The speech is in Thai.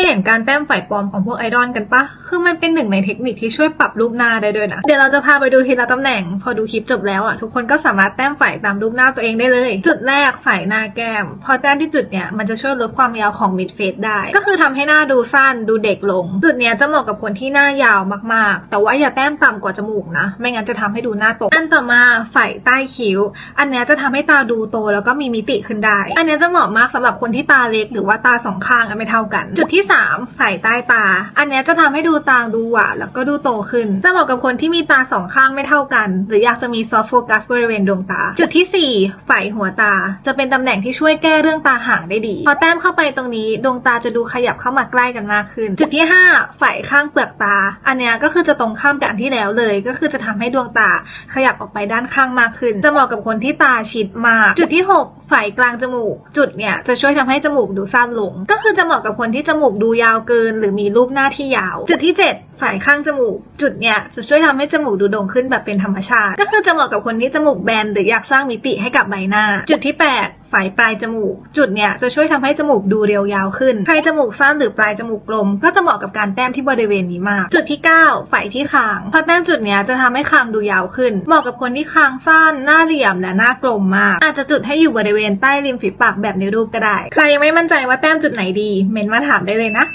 ยเห็นการแต้มฝ่ายปลอมของพวกไอดอลกันปะ คือมันเป็นหนึ่งในเทคนิคที่ช่วยปรับรูปหน้าได้ด้วยนะ เดี๋ยวเราจะพาไปดูทีละตำแหน่ง พอดูคลิปจบแล้วอะทุกคนก็สามารถแต้มฝ่ายตามรูปหน้าตัวเองได้เลย จุดแรกฝ่ายหน้าแก้ม พอแต้มที่จุดเนี้ยมันจะช่วยลดความยาวของมิดเฟสได้ ก็คือทำให้หน้าดูสั้นดูเด็กลง จุดเนี้ยจะเหมาะกับคนที่หน้ายาวมากๆ แต่ว่าอย่าแต้มต่ำกว่าจมูกนะ ไม่งั้นจะทำให้ดูหน้าตก อันต่อมาฝ่ายใต้คิ้ว อันเนี้ยจะทำให้ตาดูโตแล้วก็มีมิติขึ้นได้ อันเนี้ยจะเหมาะมากสำหรับคนที่ตาเล็กหรือว่าตาสองข้างไม่เท่ากัน จุดที่3ฝ่ายใต้ตา อันนี้จะทำให้ดูตาดูหวานแล้วก็ดูโตขึ้น จะเหมาะกับคนที่มีตาสองข้างไม่เท่ากัน หรืออยากจะมีซอฟต์โฟกัสบริเวณดวงตา จุดทีสี่ 4 ฝ่ายหัวตา จะเป็นตำแหน่งที่ช่วยแก้เรื่องตาห่างได้ดี พอแต้มเข้าไปตรงนี้ ดวงตาจะดูขยับเข้ามาใกล้กันมากขึ้น จุดที่ 5 ฝ่ายข้างเปลือกตา อันนี้ก็คือจะตรงข้ามกับอันที่แล้วเลย ก็คือจะทำให้ดวงตาขยับออกไปด้านข้างมากขึ้น จะเหมาะกับคนที่ตาชิดมาก จุดที่ 6 ฝ่ายกลางจมูก จุดเนี้ยจะช่วยทำให้จมูกดูสั้นลง ก็คือจะเหมาะกับคนที่จมูกดูยาวเกิน หรือมีรูปหน้าที่ยาว จุดที่ 7 ฝ่ายข้างจมูก จุดเนี้ยจะช่วยทำให้จมูกดูโด่งขึ้นแบบเป็นธรรมชาติ ก็คือจะเหมาะกับคนที่จมูกแบนหรืออยากสร้างมิติให้กับใบหน้า จุดที่ 8 ฝ่ายปลายจมูก จุดเนี้ยจะช่วยทำให้จมูกดูเรียวยาวขึ้น ใครจมูกสั้นหรือปลายจมูกกลม ก็จะเหมาะกับการแต้มที่บริเวณนี้มาก จุดที่ 9 ฝ่ายที่คาง พอแต้มจุดเนี้ยจะทำให้คางดูยาวขึ้น เหมาะกับคนที่คางสั้นหน้าเหลี่ยมและหน้ากลมมาก อาจจะจุดให้อยู่บริเวณใต้ริมฝีปากแบบในรูปก็ได้ ใครยังไม่มั่นใจว่าแต้มจุดไหนดี เมนมาถามได้เลยนะ